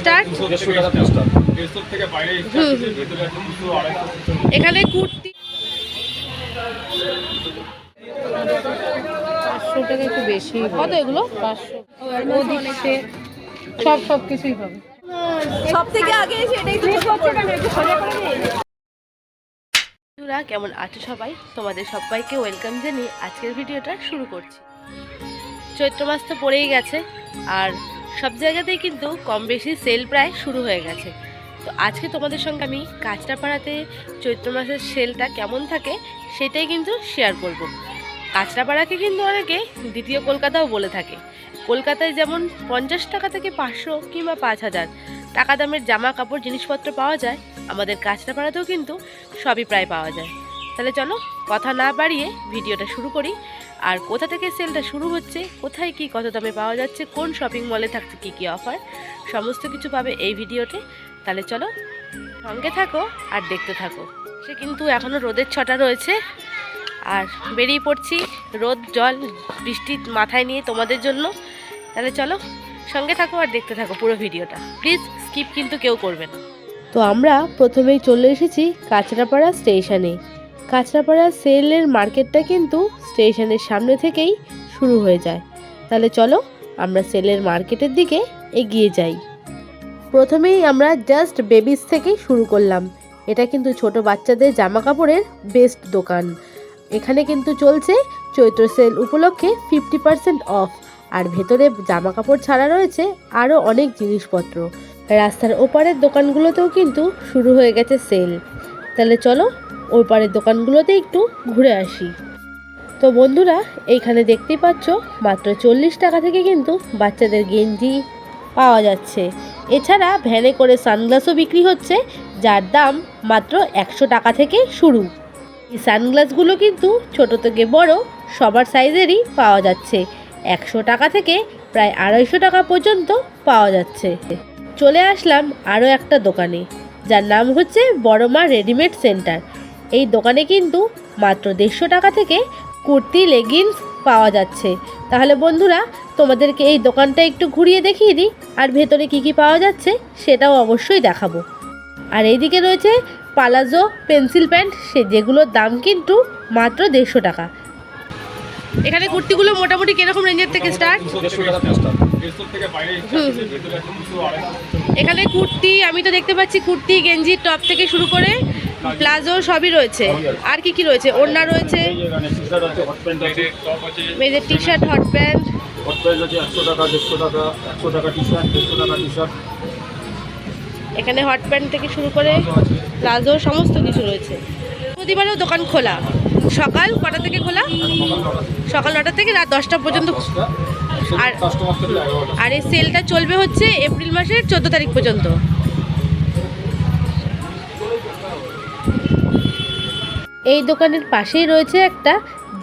Start তিনশো। এখানে কুর্তি পাঁচশো টাকা একটু বেশি কত এগুলো? পাঁচশো। ও দিচ্ছে সব সব কিছুই পাবে সব থেকে আগে বন্ধুরা কেমন আছো সবাই? তোমাদের সবাইকে ওয়েলকাম জানিয়ে আজকের ভিডিওটা শুরু করছি। চৈত্র মাস তো পড়েই গেছে আর সব জায়গাতেই কিন্তু কম বেশি সেল প্রায় শুরু হয়ে গেছে। তো আজকে তোমাদের সঙ্গে আমি কাঁচরাপাড়াতে চৈত্র মাসের সেলটা কেমন থাকে সেটাই কিন্তু শেয়ার করব। কাঁচরাপাড়াকে কিন্তু অনেকে দ্বিতীয় কলকাতাও বলে থাকে। কলকাতায় যেমন পঞ্চাশ টাকা থেকে পাঁচশো কিংবা পাঁচ হাজার টাকা দামের জামা কাপড় জিনিসপত্র পাওয়া যায়, আমাদের কাঁচরাপাড়াতেও কিন্তু সবই প্রায় পাওয়া যায়। তাহলে চলো কথা না বাড়িয়ে ভিডিওটা শুরু করি। আর কোথা থেকে সেলটা শুরু হচ্ছে, কোথায় কি কত দামে পাওয়া যাচ্ছে, কোন শপিং মলে থাকছে, কি কি অফার সমস্ত কিছু পাবে এই ভিডিওতে। তাহলে চলো সঙ্গে থাকো আর দেখতে থাকো। সে কিন্তু এখনও রোদের ছটা রয়েছে। আর বেরিয়ে পড়ছি রোদ, জল, বৃষ্টি মাথায় নিয়ে তোমাদের জন্য। তাহলে চলো সঙ্গে থাকো আর দেখতে থাকো পুরো ভিডিওটা। প্লিজ স্কিপ কিন্তু কেউ করবে না। তো আমরা প্রথমেই চলে এসেছি কাঁচরাপাড়া স্টেশনে কাঁচরাপাড়া সেলের মার্কেটটা কিন্তু স্টেশনের সামনে থেকেই শুরু হয়ে যায়। তাহলে চলো আমরা সেলের মার্কেটের দিকে এগিয়ে যাই। প্রথমেই আমরা জাস্ট বেবিস থেকেই শুরু করলাম। এটা কিন্তু ছোট বাচ্চাদের জামা কাপড়ের বেস্ট দোকান। এখানে কিন্তু চলছে চৈত্র সেল উপলক্ষে ফিফটি পার্সেন্ট অফ আর ভেতরে জামা কাপড় ছাড়া রয়েছে আরও অনেক জিনিসপত্র। রাস্তার ওপারের দোকানগুলোতেও কিন্তু শুরু হয়ে গেছে সেল। তাহলে চলো ওই পারের দোকানগুলোতে একটু ঘুরে আসি। তো বন্ধুরা, এইখানে দেখতেই পাচ্ছ, মাত্র চল্লিশ টাকা থেকে কিন্তু বাচ্চাদের গেঞ্জি পাওয়া যাচ্ছে। এছাড়া ভ্যানে করে সানগ্লাসও বিক্রি হচ্ছে, যার দাম মাত্র একশো টাকা থেকে শুরু। এই সানগ্লাসগুলো কিন্তু ছোট থেকে বড় সবার সাইজেরই পাওয়া যাচ্ছে। একশো টাকা থেকে প্রায় আড়াইশো টাকা পর্যন্ত পাওয়া যাচ্ছে। চলে আসলাম আরও একটা দোকানে। যার নাম হচ্ছে বড়মা রেডিমেড সেন্টার। এই দোকানে কিন্তু মাত্র দেড়শো টাকা থেকে কুর্তি, লেগিংস পাওয়া যাচ্ছে। তাহলে বন্ধুরা, তোমাদেরকে এই দোকানটা একটু ঘুরিয়ে দেখিয়ে দিই, আর ভেতরে কি কি পাওয়া যাচ্ছে সেটাও অবশ্যই দেখাবো। আর এইদিকে রয়েছে পালাজো পেন্সিল প্যান্ট, সে যেগুলোর দাম কিন্তু মাত্র দেড়শো টাকা। এখানে কুর্তিগুলো মোটামুটি কীরকম রেঞ্জের থেকে স্টার্ট এখানে কুর্তি আমি তো দেখতে পাচ্ছি কুর্তি গেঞ্জি টপ থেকে শুরু করে প্লাজো সবই রয়েছে। আর কি কি রয়েছে? ওড়না রয়েছে। মেয়েদের টি শার্ট হট প্যান্ট এখানে হট প্যান্ট থেকে শুরু করে প্লাজো সমস্ত কিছু রয়েছে। প্রতিবারও দোকান খোলা। সকাল কটা থেকে খোলা? সকাল নটা। থেকে রাত দশটা পর্যন্ত আর। আর এই সেলটা চলবে হচ্ছে এপ্রিল মাসের চোদ্দ তারিখ পর্যন্ত। এই দোকানের পাশেই রয়েছে একটা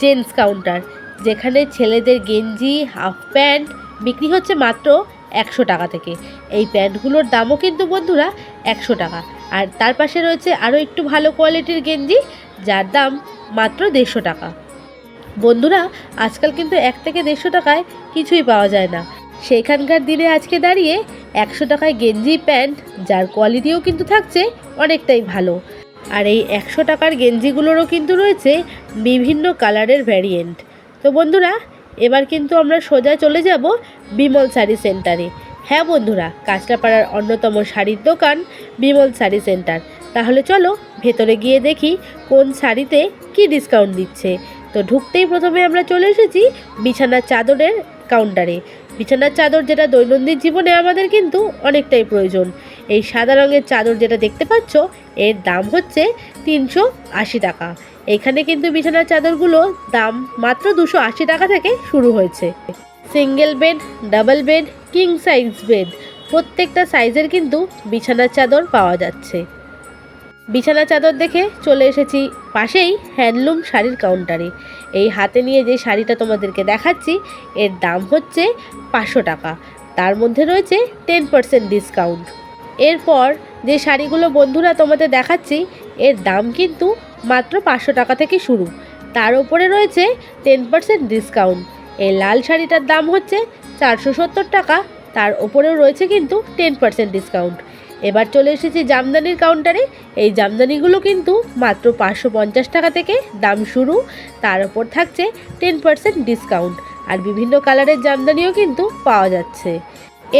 জেন্টস কাউন্টার যেখানে ছেলেদের গেঞ্জি হাফ প্যান্ট বিক্রি হচ্ছে মাত্র একশো টাকা থেকে। এই প্যান্টগুলোর দামও কিন্তু বন্ধুরা একশো টাকা। আর তার পাশে রয়েছে আরও একটু ভালো কোয়ালিটির গেঞ্জি যার দাম মাত্র দেড়শো টাকা। বন্ধুরা, আজকাল কিন্তু এক থেকে দেড়শো টাকায় কিছুই পাওয়া যায় না। সেখানকার দিনে আজকে দাঁড়িয়ে একশো টাকায় গেঞ্জি, প্যান্ট, যার কোয়ালিটিও কিন্তু থাকছে অনেকটাই ভালো। আর এই একশো টাকার গেঞ্জিগুলোরও কিন্তু রয়েছে বিভিন্ন কালারের ভ্যারিয়েন্ট তো বন্ধুরা, এবার কিন্তু আমরা সোজা চলে যাব বিমল শাড়ি সেন্টারে হ্যাঁ বন্ধুরা, কাঁচরাপাড়ার অন্যতম শাড়ির দোকান বিমল শাড়ি সেন্টার তাহলে চলো ভেতরে গিয়ে দেখি কোন শাড়িতে কি ডিসকাউন্ট দিচ্ছে। তো ঢুকতেই প্রথমে আমরা চলে এসেছি বিছানার চাদরের কাউন্টারে বিছানার চাদর যেটা দৈনন্দিন জীবনে আমাদের কিন্তু অনেকটাই প্রয়োজন। এই সাদা রঙের চাদর যেটা দেখতে পাচ্ছ, এর দাম হচ্ছে তিনশো আশি টাকা। এখানে কিন্তু বিছানার চাদরগুলো দাম মাত্র দুশো আশি টাকা থেকে শুরু হয়েছে। Single bed double bed king size bed প্রত্যেকটা সাইজের কিন্তু বিছানার চাদর পাওয়া যাচ্ছে। বিছানা চাদর দেখে চলে এসেছি পাশেই হ্যান্ডলুম শাড়ির কাউন্টারে। এই হাতে নিয়ে যে শাড়িটা তোমাদেরকে দেখাচ্ছি, এর দাম হচ্ছে পাঁচশো টাকা। তার মধ্যে রয়েছে টেন পার্সেন্ট ডিসকাউন্ট এরপর যে শাড়িগুলো বন্ধুরা তোমাদের দেখাচ্ছি, এর দাম কিন্তু মাত্র পাঁচশো টাকা থেকে শুরু। তার উপরে রয়েছে টেন পার্সেন্ট ডিসকাউন্ট এই লাল শাড়িটার দাম হচ্ছে চারশো সত্তর টাকা। তার ওপরেও রয়েছে কিন্তু টেন পার্সেন্ট ডিসকাউন্ট এবার চলে এসেছি জামদানির কাউন্টারে এই জামদানিগুলো কিন্তু মাত্র পাঁচশো পঞ্চাশ টাকা থেকে দাম শুরু। তার ওপর থাকছে টেন পার্সেন্ট ডিসকাউন্ট আর বিভিন্ন কালারের জামদানিও কিন্তু পাওয়া যাচ্ছে।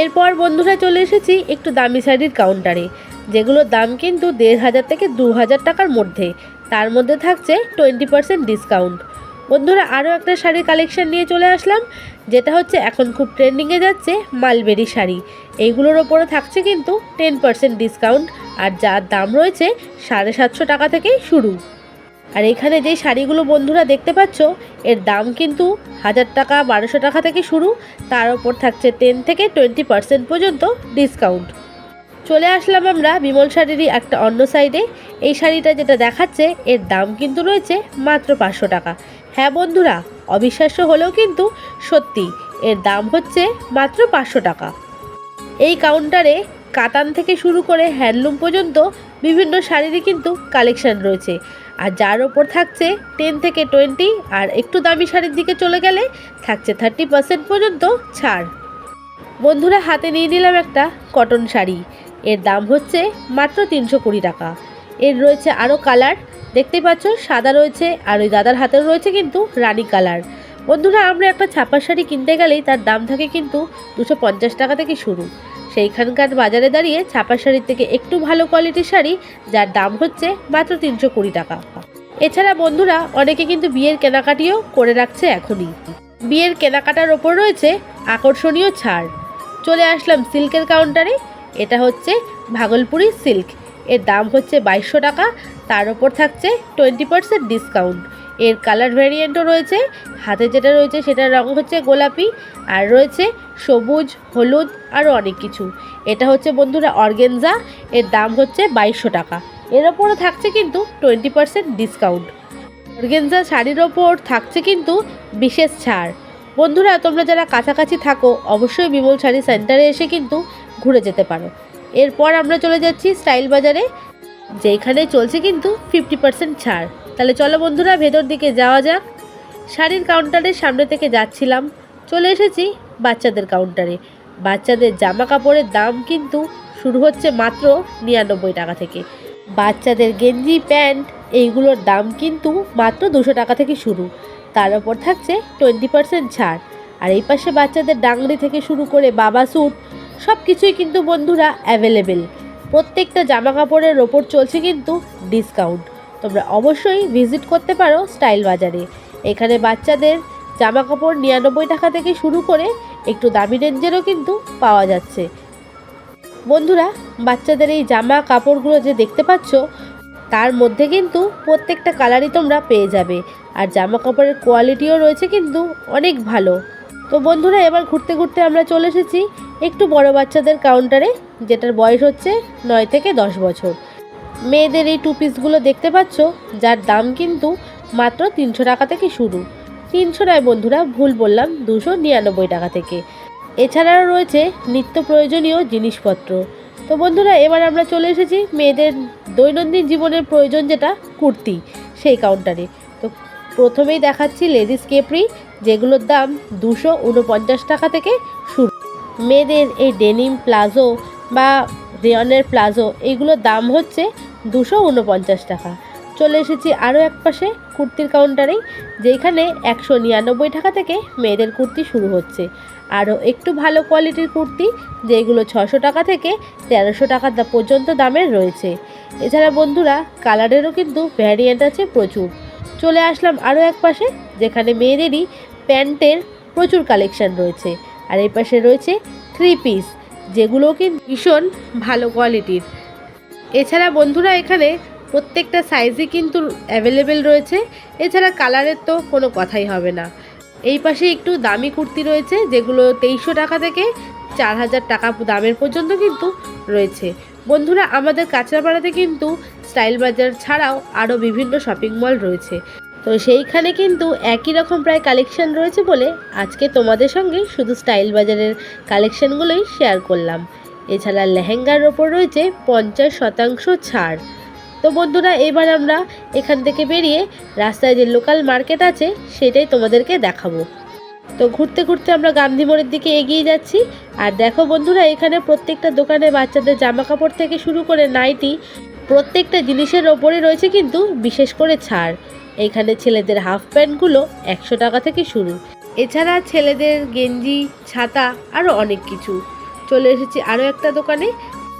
এরপর বন্ধুরা চলে এসেছি একটু দামি শাড়ির কাউন্টারে যেগুলোর দাম কিন্তু দেড় হাজার থেকে দু হাজার টাকার মধ্যে। তার মধ্যে থাকছে টোয়েন্টি পার্সেন্ট ডিসকাউন্ট বন্ধুরা, আরও একটা শাড়ির কালেকশন নিয়ে চলে আসলাম। যেটা হচ্ছে এখন খুব ট্রেন্ডিংয়ে যাচ্ছে মালবেরি শাড়ি। এইগুলোর ওপরে থাকছে কিন্তু টেন পার্সেন্ট ডিসকাউন্ট আর যার দাম রয়েছে সাড়ে সাতশো টাকা থেকেই শুরু। আর এখানে যেই শাড়িগুলো বন্ধুরা দেখতে পাচ্ছ, এর দাম কিন্তু হাজার টাকা, বারোশো টাকা থেকে শুরু। তার ওপর থাকছে টেন থেকে টোয়েন্টি পার্সেন্ট পর্যন্ত ডিসকাউন্ট চলে আসলাম আমরা বিমল শাড়িরই একটা অন্য সাইডে এই শাড়িটা যেটা দেখাচ্ছে, এর দাম কিন্তু রয়েছে মাত্র পাঁচশো টাকা। হ্যাঁ বন্ধুরা, অবিশ্বাস্য হলেও কিন্তু সত্যি, এর দাম হচ্ছে মাত্র পাঁচশো টাকা। এই কাউন্টারে কাতান থেকে শুরু করে হ্যান্ডলুম পর্যন্ত বিভিন্ন শাড়িরই কিন্তু কালেকশন রয়েছে। আর যার ওপর থাকছে টেন থেকে টোয়েন্টি আর একটু দামি শাড়ির দিকে চলে গেলে থাকছে থার্টি পার্সেন্ট পর্যন্ত ছাড়। বন্ধুরা, হাতে নিয়ে নিলাম একটা কটন শাড়ি। এর দাম হচ্ছে মাত্র তিনশো কুড়ি টাকা। এর রয়েছে আরও কালার দেখতেই পাচ্ছ, সাদা রয়েছে আর ওই দাদার হাতেও রয়েছে কিন্তু রানী কালার বন্ধুরা, আমরা একটা ছাপার শাড়ি কিনতে গেলেই তার দাম থাকে কিন্তু দুশো পঞ্চাশ টাকা থেকে শুরু। সেইখানকার বাজারে দাঁড়িয়ে ছাপার শাড়ির থেকে একটু ভালো কোয়ালিটির শাড়ি, যার দাম হচ্ছে মাত্র তিনশো কুড়ি টাকা। এছাড়া বন্ধুরা, অনেকে কিন্তু বিয়ের কেনাকাটিও করে রাখছে এখনই। বিয়ের কেনাকাটার ওপর রয়েছে আকর্ষণীয় ছাড়। চলে আসলাম সিল্কের কাউন্টারে এটা হচ্ছে ভাগলপুরি সিল্ক। এর দাম হচ্ছে বাইশশো টাকা, তার ওপর থাকছে টোয়েন্টি পার্সেন্ট ডিসকাউন্ট এর কালার ভ্যারিয়েন্টও রয়েছে, হাতে যেটা রয়েছে সেটার রং হচ্ছে গোলাপি, আর রয়েছে সবুজ, হলুদ আরও অনেক কিছু। এটা হচ্ছে বন্ধুরা অর্গেনজা, এর দাম হচ্ছে বাইশশো টাকা। এর ওপরও থাকছে কিন্তু টোয়েন্টি পার্সেন্ট ডিসকাউন্ট অর্গেনজা শাড়ির ওপর থাকছে কিন্তু বিশেষ ছাড়। বন্ধুরা, তোমরা যারা কাছাকাছি থাকো, অবশ্যই বিমল শাড়ি সেন্টারে এসে কিন্তু ঘুরে যেতে পারো। এরপর আমরা চলে যাচ্ছি স্টাইল বাজারে, যেখানে চলছে কিন্তু ফিফটি পার্সেন্ট ছাড়। তাহলে চলো বন্ধুরা, ভেতর দিকে যাওয়া যাক। শাড়ির কাউন্টারের সামনে থেকে যাচ্ছিলাম। চলে এসেছি বাচ্চাদের কাউন্টারে বাচ্চাদের জামা কাপড়ের দাম কিন্তু শুরু হচ্ছে মাত্র নিরানব্বই টাকা থেকে। বাচ্চাদের গেঞ্জি, প্যান্ট, এইগুলোর দাম কিন্তু মাত্র দুশো টাকা থেকে শুরু। তার ওপর থাকছে টোয়েন্টি পার্সেন্ট ছাড়। আর এই পাশে বাচ্চাদের ডাংরি থেকে শুরু করে বাবা স্যুট সব কিছুই কিন্তু বন্ধুরা অ্যাভেলেবেল প্রত্যেকটা জামা কাপড়ের ওপর চলছে কিন্তু ডিসকাউন্ট তোমরা অবশ্যই ভিজিট করতে পারো স্টাইল বাজারে। এখানে বাচ্চাদের জামা কাপড় নিরানব্বই টাকা থেকে শুরু করে একটু দামি রেঞ্জেরও কিন্তু পাওয়া যাচ্ছে। বন্ধুরা, বাচ্চাদের এই জামা কাপড়গুলো যে দেখতে পাচ্ছ, তার মধ্যে কিন্তু প্রত্যেকটা কালারই তোমরা পেয়ে যাবে। আর জামা কাপড়ের কোয়ালিটিও রয়েছে কিন্তু অনেক ভালো। তো বন্ধুরা, এবার ঘুরতে ঘুরতে আমরা চলে এসেছি একটু বড় বাচ্চাদের কাউন্টারে যেটার বয়স হচ্ছে নয় থেকে দশ বছর। মেয়েদের এই টু পিসগুলো দেখতে পাচ্ছ? যার দাম কিন্তু মাত্র তিনশো টাকা থেকে শুরু। তিনশো নয় বন্ধুরা, ভুল বললাম, দুশো নিরানব্বই টাকা থেকে। এছাড়াও রয়েছে নিত্য প্রয়োজনীয় জিনিসপত্র। তো বন্ধুরা, এবার আমরা চলে এসেছি মেয়েদের দৈনন্দিন জীবনের প্রয়োজন যেটা, কুর্তি, সেই কাউন্টারে তো প্রথমেই দেখাচ্ছি লেডিস কেপরি যেগুলোর দাম দুশো উনপঞ্চাশ টাকা থেকে শুরু। মেয়েদের এই ডেনিম প্লাজো বা রেয়নের প্লাজো এইগুলোর দাম হচ্ছে দুশো উনপঞ্চাশ টাকা। চলে এসেছি আরও এক পাশে কুর্তির কাউন্টারেই যেখানে একশো নিরানব্বই টাকা থেকে মেয়েদের কুর্তি শুরু হচ্ছে। আরও একটু ভালো কোয়ালিটির কুর্তি, যেগুলো ছশো টাকা থেকে তেরোশো টাকা দা- পর্যন্ত দামের রয়েছে। এছাড়া বন্ধুরা কালারেরও কিন্তু ভ্যারিয়েন্ট আছে প্রচুর। চলে আসলাম আরও এক পাশে, যেখানে মেয়েদেরই প্যান্টের প্রচুর কালেকশন রয়েছে। আর এই পাশে রয়েছে থ্রি পিস যেগুলো কিন্তু ভীষণ ভালো কোয়ালিটির এছাড়া বন্ধুরা এখানে প্রত্যেকটা সাইজই কিন্তু অ্যাভেলেবেল রয়েছে। এছাড়া কালারের তো কোনো কথাই হবে না। এই পাশে একটু দামি কুর্তি রয়েছে, যেগুলো তেইশশো টাকা থেকে চার হাজার টাকা দামের পর্যন্ত কিন্তু রয়েছে। বন্ধুরা, আমাদের কাঁচরাপাড়াতে কিন্তু স্টাইল বাজার ছাড়াও আরও বিভিন্ন শপিং মল রয়েছে। তো সেইখানে কিন্তু একই রকম প্রায় কালেকশন রয়েছে বলে আজকে তোমাদের সঙ্গে শুধু স্টাইল বাজারের কালেকশনগুলোই শেয়ার করলাম। এছাড়া লেহেঙ্গার ওপর রয়েছে পঞ্চাশ শতাংশ ছাড়। তো বন্ধুরা, এবার আমরা এখান থেকে বেরিয়ে রাস্তায় যে লোকাল মার্কেট আছে, সেটাই তোমাদেরকে দেখাবো। তো ঘুরতে ঘুরতে আমরা গান্ধী মোড়ের দিকে এগিয়ে যাচ্ছি। আর দেখো বন্ধুরা, এখানে প্রত্যেকটা দোকানে বাচ্চাদের জামা কাপড় থেকে শুরু করে নাইটি প্রত্যেকটা জিনিসের ওপরে রয়েছে কিন্তু বিশেষ করে ছাড়। এইখানে ছেলেদের হাফ প্যান্টগুলো একশো টাকা থেকে শুরু। এছাড়া ছেলেদের গেঞ্জি, ছাতা আরও অনেক কিছু। চলে এসেছি আরও একটা দোকানে,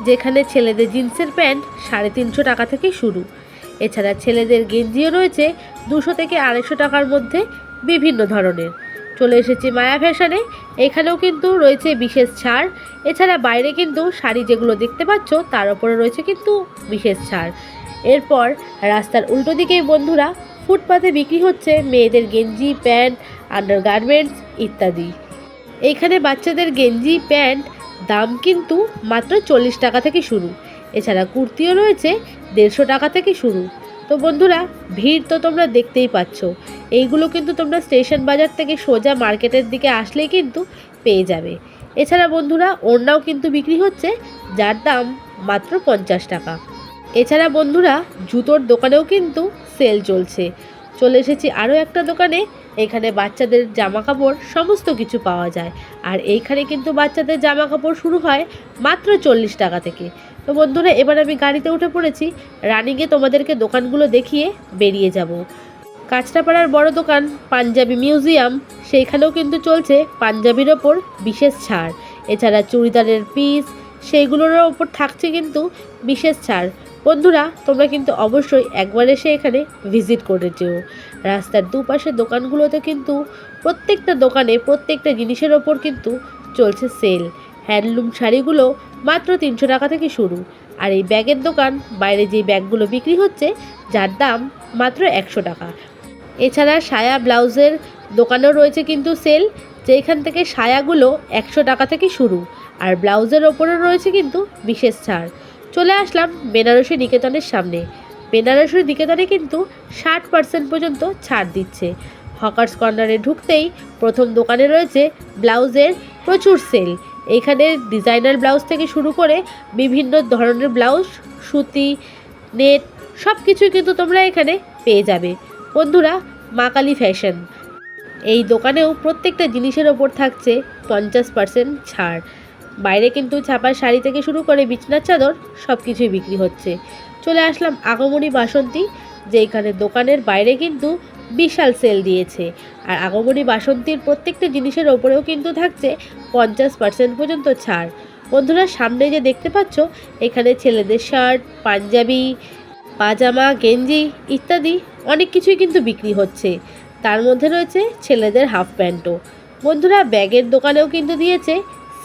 যেখানে ছেলেদের জিন্সের প্যান্ট সাড়ে তিনশো টাকা থেকে শুরু। এছাড়া ছেলেদের গেঞ্জিও রয়েছে দুশো থেকে আড়াইশো টাকার মধ্যে বিভিন্ন ধরনের। চলে এসেছি মায়া ফ্যাশনে, এখানেও কিন্তু রয়েছে বিশেষ ছাড়। এছাড়া বাইরে কিন্তু শাড়ি যেগুলো দেখতে পাচ্ছ, তার উপরে রয়েছে কিন্তু বিশেষ ছাড়। এরপর রাস্তার উল্টো দিকেই বন্ধুরা ফুটপাতে বিক্রি হচ্ছে মেয়েদের গেঞ্জি, প্যান্ট আন্ডার গার্মেন্টস ইত্যাদি। এইখানে বাচ্চাদের গেঞ্জি, প্যান্ট দাম কিন্তু মাত্র চল্লিশ টাকা থেকে শুরু। এছাড়া কুর্তিও রয়েছে দেড়শো টাকা থেকে শুরু। তো বন্ধুরা, ভিড় তো তোমরা দেখতেই পাচ্ছ। এইগুলো কিন্তু তোমরা স্টেশন বাজার থেকে সোজা মার্কেটের দিকে আসলেই কিন্তু পেয়ে যাবে। এছাড়া বন্ধুরা, ওড়নাও কিন্তু বিক্রি হচ্ছে, যার দাম মাত্র পঞ্চাশ টাকা। এছাড়া বন্ধুরা, জুতোর দোকানেও কিন্তু সেল চলছে। চলে এসেছি আরও একটা দোকানে, এখানে বাচ্চাদের জামা কাপড় সমস্ত কিছু পাওয়া যায়। আর এইখানে কিন্তু বাচ্চাদের জামা কাপড় শুরু হয় মাত্র চল্লিশ টাকা থেকে। তো বন্ধুরা, এবার আমি গাড়িতে উঠে পড়েছি। রানিংয়ে তোমাদেরকে দোকানগুলো দেখিয়ে বেরিয়ে যাব। কাঁচরাপাড়ার বড় দোকান, পাঞ্জাবি মিউজিয়াম, সেইখানেও কিন্তু চলছে পাঞ্জাবির ওপর বিশেষ ছাড়। এছাড়া চুড়িদারের পিস সেইগুলোর ওপর থাকছে কিন্তু বিশেষ ছাড়। বন্ধুরা, তোমরা কিন্তু অবশ্যই একবার এসে এখানে ভিজিট করে যেও। রাস্তার দুপাশের দোকানগুলোতে কিন্তু প্রত্যেকটা দোকানে প্রত্যেকটা জিনিসের ওপর কিন্তু চলছে সেল হ্যান্ডলুম শাড়িগুলো মাত্র তিনশো টাকা থেকে শুরু। আর এই ব্যাগের দোকান, বাইরে যে ব্যাগগুলো বিক্রি হচ্ছে, যার দাম মাত্র একশো টাকা। এছাড়া সায়া ব্লাউজের দোকানেও রয়েছে কিন্তু সেল যেখান থেকে সায়াগুলো একশো টাকা থেকে শুরু। আর ব্লাউজের ওপরে রয়েছে কিন্তু বিশেষ ছাড়। চলে আসলাম বেনারসি নিকেতনের সামনে। বেনারসি নিকেতনে কিন্তু ষাট পার্সেন্ট পর্যন্ত ছাড় দিচ্ছে। হকার্স কর্নারে ঢুকতেই প্রথম দোকানে রয়েছে ব্লাউজের প্রচুর সেল। এখানে ডিজাইনার ব্লাউজ থেকে শুরু করে বিভিন্ন ধরনের ব্লাউজ, সুতি, নেট সব কিছুই কিন্তু তোমরা এখানে পেয়ে যাবে। বন্ধুরা, মা কালী ফ্যাশন। এই দোকানেও প্রত্যেকটা জিনিসের ওপর থাকছে পঞ্চাশ পার্সেন্ট ছাড়। বাইরে কিন্তু ছাপার শাড়ি থেকে শুরু করে বিছনার চাদর সব কিছুই বিক্রি হচ্ছে। চলে আসলাম আগমনী বাসন্তী যেখানে দোকানের বাইরে কিন্তু বিশাল সেল দিয়েছে। আর আগমনী বাসন্তীর প্রত্যেকটা জিনিসের ওপরেও কিন্তু থাকছে পঞ্চাশ পার্সেন্ট পর্যন্ত ছাড়। বন্ধুরা, সামনে যে দেখতে পাচ্ছ, এখানে ছেলেদের শার্ট, পাঞ্জাবি, পাজামা, গেঞ্জি ইত্যাদি অনেক কিছুই কিন্তু বিক্রি হচ্ছে। তার মধ্যে রয়েছে ছেলেদের হাফ প্যান্টও। বন্ধুরা, ব্যাগের দোকানেও কিন্তু দিয়েছে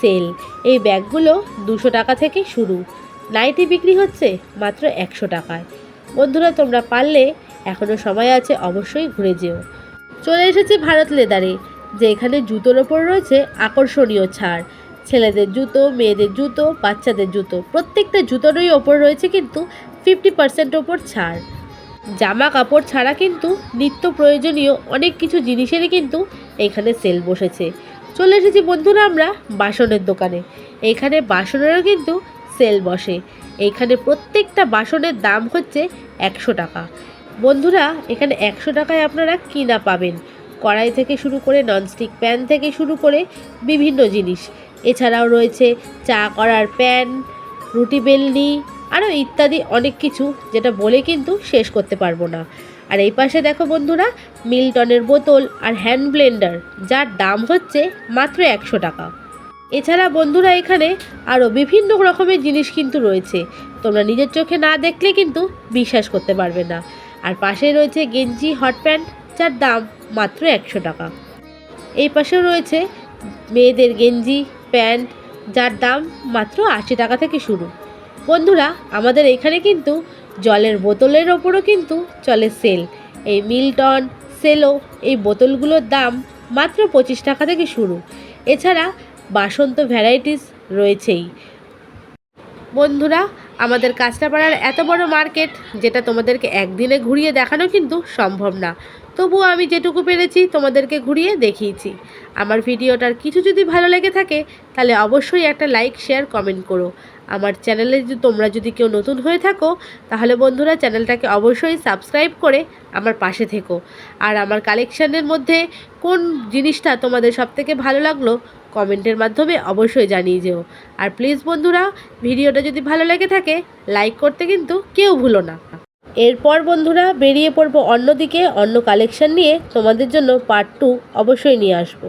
সেল। এই ব্যাগগুলো দুশো টাকা থেকে শুরু। নাইটি বিক্রি হচ্ছে মাত্র একশো টাকায়। বন্ধুরা, তোমরা পারলে এখনও সময় আছে অবশ্যই ঘুরে যেও। চলে এসেছি ভারত লেদারে যে এখানে জুতোর ওপর রয়েছে আকর্ষণীয় ছাড়। ছেলেদের জুতো, মেয়েদের জুতো, বাচ্চাদের জুতো, প্রত্যেকটা জুতোরই ওপর রয়েছে কিন্তু ফিফটি পার্সেন্ট ওপর ছাড়। জামা কাপড় ছাড়া কিন্তু নিত্য প্রয়োজনীয় অনেক কিছু জিনিসেরই কিন্তু এখানে সেল বসেছে। চলে এসেছি বন্ধুরা আমরা বাসনের দোকানে। এখানে বাসনেরও কিন্তু সেল বসে। এইখানে প্রত্যেকটা বাসনের দাম হচ্ছে একশো টাকা। বন্ধুরা, এখানে একশো টাকায় আপনারা কিনা পাবেন। কড়াই থেকে শুরু করে ননস্টিক প্যান থেকে শুরু করে বিভিন্ন জিনিস। এছাড়াও রয়েছে চা করার প্যান রুটি বেলনি, আরও ইত্যাদি অনেক কিছু, যেটা বলে কিন্তু শেষ করতে পারব না। আর এই পাশে দেখো বন্ধুরা, মিল্টনের বোতল আর হ্যান্ড ব্লেন্ডার, যার দাম হচ্ছে মাত্র একশো টাকা। এছাড়া বন্ধুরা এখানে আরও বিভিন্ন রকমের জিনিস কিন্তু রয়েছে। তোমরা নিজের চোখে না দেখলে কিন্তু বিশ্বাস করতে পারবে না। আর পাশে রয়েছে গেঞ্জি, হট প্যান্ট, যার দাম মাত্র একশো টাকা। এই পাশেও রয়েছে মেয়েদের গেঞ্জি, প্যান্ট, যার দাম মাত্র আশি টাকা থেকে শুরু। বন্ধুরা, আমাদের এখানে কিন্তু জলের বোতলের ওপরও কিন্তু চলে সেল। এই মিল্টন, সেলো এই বোতলগুলোর দাম মাত্র পঁচিশ টাকা থেকে শুরু। এছাড়া বাসন্ত ভ্যারাইটিস রয়েছেই। বন্ধুরা, আমাদের কাঁচরাপাড়ার এত বড় মার্কেট, যেটা তোমাদেরকে একদিনে ঘুরিয়ে দেখানো কিন্তু সম্ভব না। তবুও আমি যেটুকু পেরেছি তোমাদেরকে ঘুরিয়ে দেখিয়েছি। আমার ভিডিওটার কিছু যদি ভালো লেগে থাকে, তাহলে অবশ্যই একটা লাইক, শেয়ার, কমেন্ট করো। আমার চ্যানেলে যদি তোমরা যদি কেউ নতুন হয়ে থাকো, তাহলে বন্ধুরা চ্যানেলটাকে অবশ্যই সাবস্ক্রাইব করে আমার পাশে থেকো। আর আমার কালেকশানের মধ্যে কোন জিনিসটা তোমাদের সবথেকে ভালো লাগল, কমেন্টের মাধ্যমে অবশ্যই জানিয়ে যেও। আর প্লিজ বন্ধুরা, ভিডিওটা যদি ভালো লেগে থাকে, লাইক করতে কিন্তু কেউ ভুলো না। এরপর বন্ধুরা, বেরিয়ে পড়ব অন্যদিকে, অন্য কালেকশন নিয়ে তোমাদের জন্য পার্ট টু অবশ্যই নিয়ে আসব।